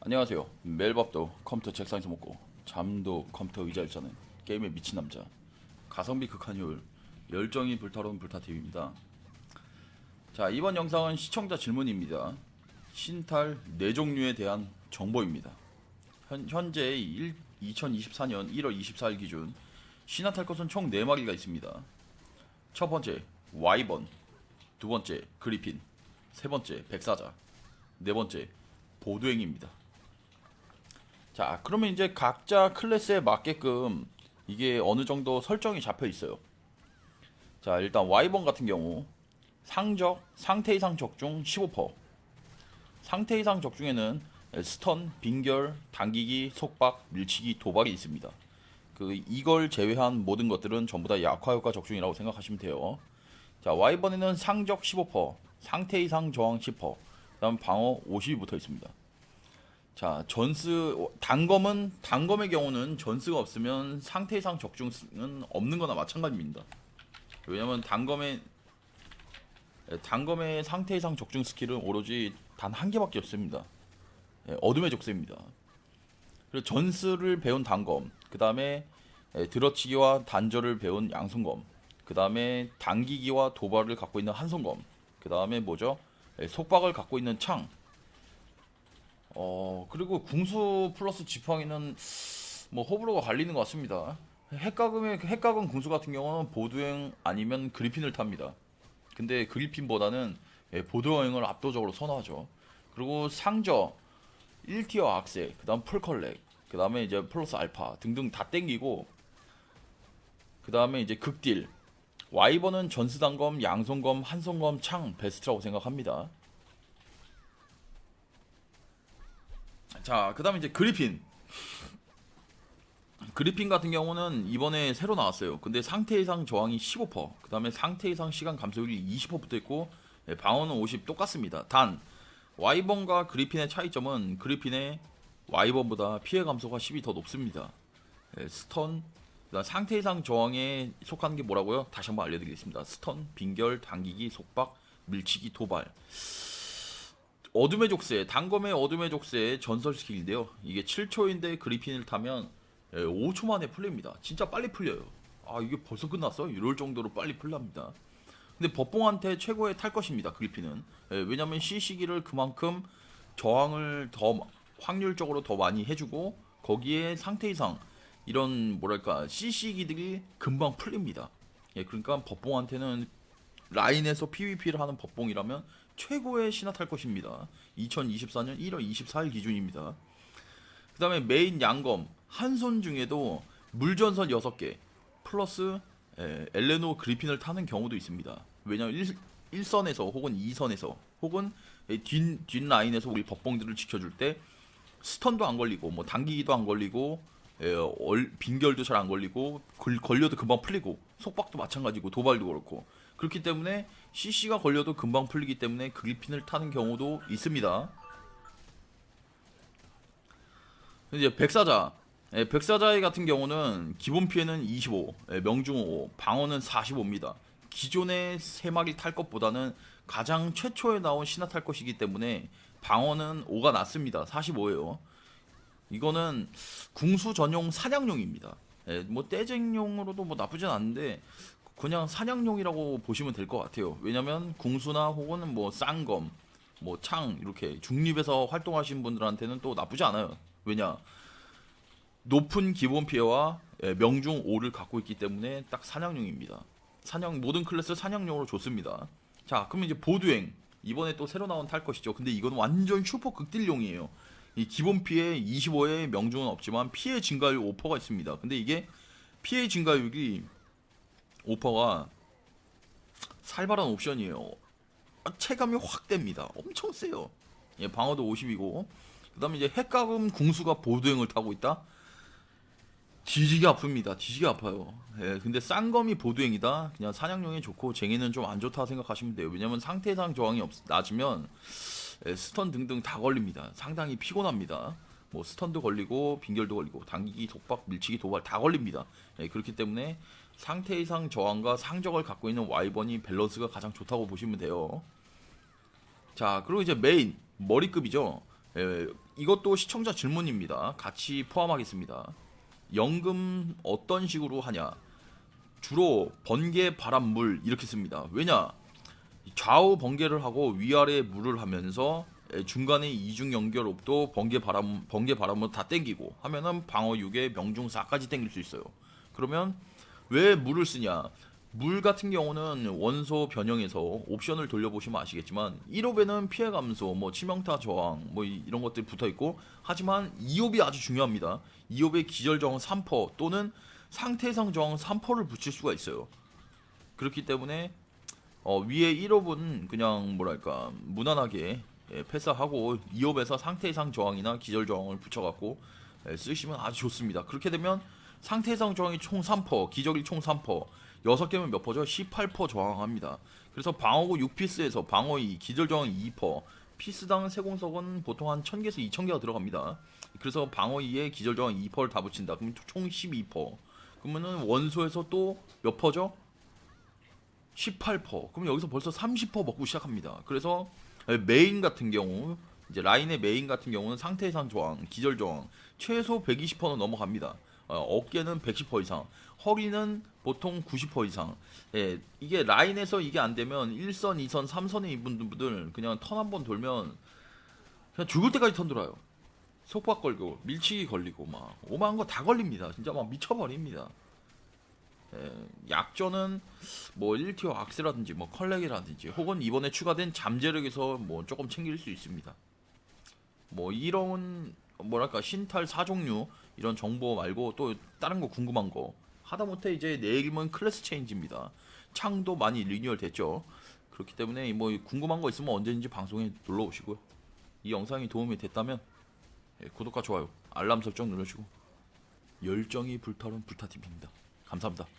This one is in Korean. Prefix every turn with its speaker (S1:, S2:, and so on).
S1: 안녕하세요. 매일 밥도 컴퓨터 책상에서 먹고 잠도 컴퓨터 의자에서 자는 게임에 미친 남자 가성비 극한 효율 열정이 불타오르는 불타TV입니다. 자 이번 영상은 시청자 질문입니다. 신탈 네 종류에 대한 정보입니다. 현, 1, 2024년 1월 24일 기준 신화탈 것은 총 4마리가 있습니다. 첫 번째 와이번 두 번째 그리핀 세 번째 백사자 네 번째 보드행입니다. 자, 그러면 이제 각자 클래스에 맞게끔 이게 어느 정도 설정이 잡혀 있어요. 자, 일단 Y번 같은 경우 상적, 상태 이상 적중 15%. 상태 이상 적중에는 스턴, 빙결, 당기기, 속박, 밀치기, 도발이 있습니다. 그 이걸 제외한 모든 것들은 전부 다 약화 효과 적중이라고 생각하시면 돼요. 자, Y번에는 상적 15%, 상태 이상 저항 10%, 그다음 방어 50이 붙어 있습니다. 자, 전스 단검은 단검의 경우는 전스가 없으면 상태 이상 적중은 없는 거나 마찬가지입니다. 왜냐면 단검의 예, 단검의 상태 이상 적중 스킬은 오로지 단 한 개밖에 없습니다. 예, 어둠의 족쇄입니다. 그리고 전스를 배운 단검, 그 다음에 들어치기와 단절을 배운 양손검, 그 다음에 당기기와 도발을 갖고 있는 한손검, 그 다음에 뭐죠? 예, 속박을 갖고 있는 창, 어 그리고 궁수 플러스 지팡이는 뭐 호불호가 갈리는 것 같습니다. 핵가금의 핵가금 궁수 같은 경우는 보드행 아니면 그리핀을 탑니다. 근데 그리핀보다는 예, 보드행을 압도적으로 선호하죠. 그리고 상저 1티어 악세, 그다음 풀컬렉, 그다음에 이제 플러스 알파 등등 다 땡기고 그다음에 이제 극딜 와이버는 전스단검, 양손검, 한손검, 창 베스트라고 생각합니다. 자, 그 다음에 이제 그리핀. 그리핀 같은 경우는 이번에 새로 나왔어요. 근데 상태 이상 저항이 15%, 그 다음에 상태 이상 시간 감소율이 20% 붙어 있고, 예, 방어는 50 똑같습니다. 단, 와이번과 그리핀의 차이점은 그리핀의 와이번보다 피해 감소가 10이 더 높습니다. 예, 스턴, 상태 이상 저항에 속하는 게 뭐라고요? 다시 한번 알려드리겠습니다. 스턴, 빈결, 당기기, 속박, 밀치기, 도발. 어둠의 족쇄, 단검의 어둠의 족쇄 전설 스킬인데요. 이게 7초인데 그리핀을 타면 5초 만에 풀립니다. 진짜 빨리 풀려요. 아 이게 벌써 끝났어? 이럴 정도로 빨리 풀랍니다. 근데 법봉한테 최고의 탈 것입니다. 그리핀은 예, 왜냐면 C 시기를 그만큼 저항을 더 확률적으로 더 많이 해주고 거기에 상태 이상 이런 뭐랄까 C 시기들이 금방 풀립니다. 예, 그러니까 법봉한테는 라인에서 PVP를 하는 법봉이라면 최고의 신화 탈 것입니다. 2024년 1월 24일 기준입니다. 그 다음에 메인 양검 한 손 중에도 물전선 6개 플러스 에, 엘레노 그리핀을 타는 경우도 있습니다. 왜냐하면 1, 선에서 혹은 2선에서 혹은 뒷, 뒷 라인에서 우리 법봉들을 지켜줄 때 스턴도 안 걸리고 뭐 당기기도 안 걸리고 에, 얼, 빈결도 잘 안 걸리고 걸, 걸려도 금방 풀리고 속박도 마찬가지고 도발도 그렇고 그렇기 때문에 CC가 걸려도 금방 풀리기 때문에 그리핀을 타는 경우도 있습니다. 이제 백사자 예, 백사자의 같은 경우는 기본 피해는 25, 예, 명중 5, 방어는 45입니다. 기존의 세 마리 탈 것보다는 가장 최초에 나온 신화 탈 것이기 때문에 방어는 5가 낮습니다. 45예요. 이거는 궁수 전용 사냥용입니다. 예, 뭐 떼쟁용으로도 뭐 나쁘진 않은데 그냥 사냥용이라고 보시면 될 것 같아요. 왜냐면 궁수나 혹은 뭐 쌍검, 뭐 창 이렇게 중립에서 활동하시는 분들한테는 또 나쁘지 않아요. 왜냐 높은 기본 피해와 예, 명중 5를 갖고 있기 때문에 딱 사냥용입니다. 사냥 모든 클래스 사냥용으로 좋습니다. 자, 그럼 이제 보드행 이번에 또 새로 나온 탈 것이죠. 근데 이건 완전 슈퍼 극딜용이에요. 이 기본 피해 25의 명중은 없지만 피해 증가율 5%가 있습니다. 근데 이게 피해 증가율이 5%가 살벌한 옵션이에요. 아, 체감이 확 됩니다. 엄청 세요. 예, 방어도 50이고 그 다음에 이제 핵가금 궁수가 보드행을 타고 있다. 뒤지게 아픕니다. 뒤지게 아파요. 예, 근데 쌍검이 보드행이다. 그냥 사냥용이 좋고 쟁이는 좀 안 좋다 생각하시면 돼요. 왜냐면 상태상 저항이 없, 낮으면 예, 스턴 등등 다 걸립니다. 상당히 피곤합니다. 뭐 스턴도 걸리고 빙결도 걸리고 당기기, 속박, 밀치기, 도발 다 걸립니다. 예, 그렇기 때문에 상태 이상 저항과 상적을 갖고 있는 와이번이 밸런스가 가장 좋다고 보시면 돼요. 자, 그리고 이제 메인 머리급이죠. 예, 이것도 시청자 질문입니다. 같이 포함하겠습니다. 연금 어떤 식으로 하냐? 주로 번개, 바람, 물 이렇게 씁니다. 왜냐? 좌우 번개를 하고 위아래 물을 하면서 에, 중간에 이중 연결업도 번개 바람 번개 바람으로 다 땡기고 하면은 방어 6에 명중 4까지 땡길 수 있어요. 그러면 왜 물을 쓰냐? 물 같은 경우는 원소 변형에서 옵션을 돌려보시면 아시겠지만 1홉에는 피해 감소, 뭐 치명타 저항, 뭐 이- 이런 것들이 붙어 있고 하지만 2홉이 아주 중요합니다. 2홉에 기절 저항 3% 또는 상태 이상 저항 3%를 붙일 수가 있어요. 그렇기 때문에 어, 위에 1홉은 그냥 뭐랄까 무난하게 예, 패스하고 2홉에서 상태 이상 저항이나 기절 저항을 붙여갖고 예, 쓰시면 아주 좋습니다. 그렇게 되면 상태 이상 저항이 총 3%, 기적이 총 3%, 6개면 몇 퍼죠? 18% 저항합니다. 그래서 방어구 6피스에서 방어 2, 기절 저항 2%, 피스당 세공석은 보통 한 1000개에서 2000개가 들어갑니다. 그래서 방어 2에 기절 저항 2%를 다 붙인다. 그럼 총 12%. 그러면은 원소에서 또 몇 퍼죠? 18%. 그럼 여기서 벌써 30% 먹고 시작합니다. 그래서 메인 같은 경우 이제 라인의 메인 같은 경우는 상태 이상 저항, 기절 저항 최소 120%는 넘어갑니다. 어, 어깨는 110% 이상, 허리는 보통 90% 이상. 예, 이게 라인에서 이게 안 되면 1선, 2선, 3선의 이분들 그냥 턴 한 번 돌면 그냥 죽을 때까지 턴 돌아요. 속박 걸고 밀치기 걸리고 막 오만한 거다 걸립니다. 진짜 막 미쳐버립니다. 예, 약전은 뭐 1티어 악스라든지 뭐 컬렉이라든지 혹은 이번에 추가된 잠재력에서 뭐 조금 챙길 수 있습니다. 뭐 이런 뭐랄까 신탈 4종류 이런 정보 말고 또 다른 거 궁금한 거 하다못해 이제 내일이면 클래스 체인지입니다. 창도 많이 리뉴얼 됐죠. 그렇기 때문에 뭐 궁금한 거 있으면 언제든지 방송에 놀러 오시고요. 이 영상이 도움이 됐다면 예, 구독과 좋아요, 알람 설정 눌러주고 열정이 불타는 불타TV입니다. 감사합니다.